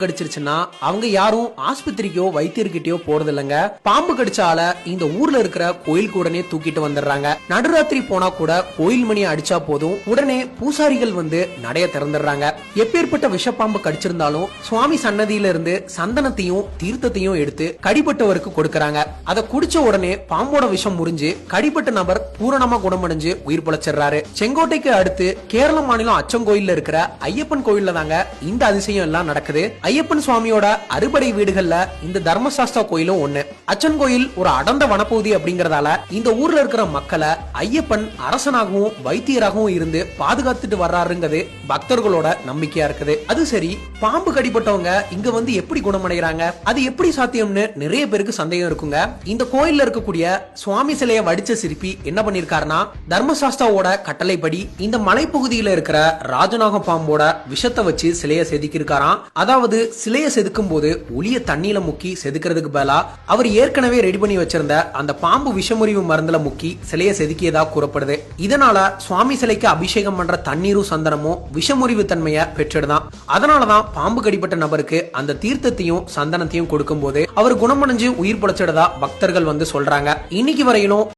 கடிச்சிருச்சுன்னா அவங்க யாரும் ஆஸ்பத்திரிக்கோ வைத்தியர்கிட்டயோ போறது இல்லைங்க பாம்பு கடிச்சால இந்த ஊர்ல இருக்கிற கோயில் உடனே தூக்கிட்டு வந்துடுறாங்க. நடுராத்திரி போனா கூட கோயில் மணி அடிச்சா போதும் உடனே பூசாரிகள் வந்து நடைய திறந்துடுறாங்க. எப்பேற்பட்ட விஷப்பாம்பு கடிச்சிருந்தாலும் சுவாமி சன்னதியில இருந்து சந்தனத்தையும் தீர்த்தத்தையும் எடுத்து கடிப்பட்டவருக்கு கொடுக்கறாங்க. அதை குடிச்ச உடனே பாம்போட விஷம் முறிஞ்சு கடிப்பட்ட நபர் பூரணமா குணமடைஞ்சு உயிர் பொழைச்சிடுறாரு. செங்கோட்டைக்கு அடுத்து கேரள மாநிலம் அச்சங்கோயில்ல இருக்கிற ஐயப்பன் கோயில்ல தாங்க இந்த அதிசயம் எல்லாம் நடக்குது. ஐயப்பன் சுவாமியோட அறுபடை வீடுகள்ல இந்த தர்மசாஸ்தா கோயிலும் ஒண்ணு. அச்சன் கோயில் ஒரு அடர்ந்த வனப்பகுதி அப்படிங்கறதால இந்த ஊர்ல இருக்கிற மக்களை ஐயப்பன் அரசனாகவும் வைத்தியராகவும் இருந்து பாதுகாத்துட்டு வர்றாருங்கிறது பக்தர்களோட நம்பிக்கையா இருக்குது. அது சரி பாம்பு கடிப்பட்டவங்க இங்க வந்து எப்படி குணமடைகிறாங்க? அது எப்படி சாத்தியம்னு நிறைய பேருக்கு சந்தேகம் இருக்குங்க. இந்த கோயில்ல இருக்கக்கூடிய சுவாமி சிலையை வடிச்ச சிற்பி என்ன பண்ணிருக்காருன்னா தர்மசாஸ்தாவோட கட்டளைப்படி இந்த மலைப்பகுதியில இருக்கிற ராஜநாக பாம்போட விஷத்தை வச்சு சிலையை செதுக்கியிருக்காராம். அதாவது சிலையை செதுக்கும் போது ஒளிய தண்ணியில முக்கி செதுக்கிறதுக்கு பதிலா அவர் ஏற்கனவே ரெடி பண்ணி வச்சிருந்த அந்த பாம்பு விஷமுறிவு மருந்துல முக்கி சிலையை செதுக்கியதா கூறப்படுது. இதனால சுவாமி சிலைக்கு அபிஷேகம் பண்ற தண்ணீரும் சந்தனமும் விஷமுறிவு தன்மையை பெற்றிடுதான் அதனாலதான் பாம்பு கடிப்பட்ட நபருக்கு அந்த தீர்த்தத்தையும் சந்தனத்தையும் கொடுக்கும் போது அவர் குணமடைஞ்சு உயிர் பிழைச்சிடதா பக்தர்கள் வந்து சொல்றாங்க. இன்னைக்கு வரையிலும்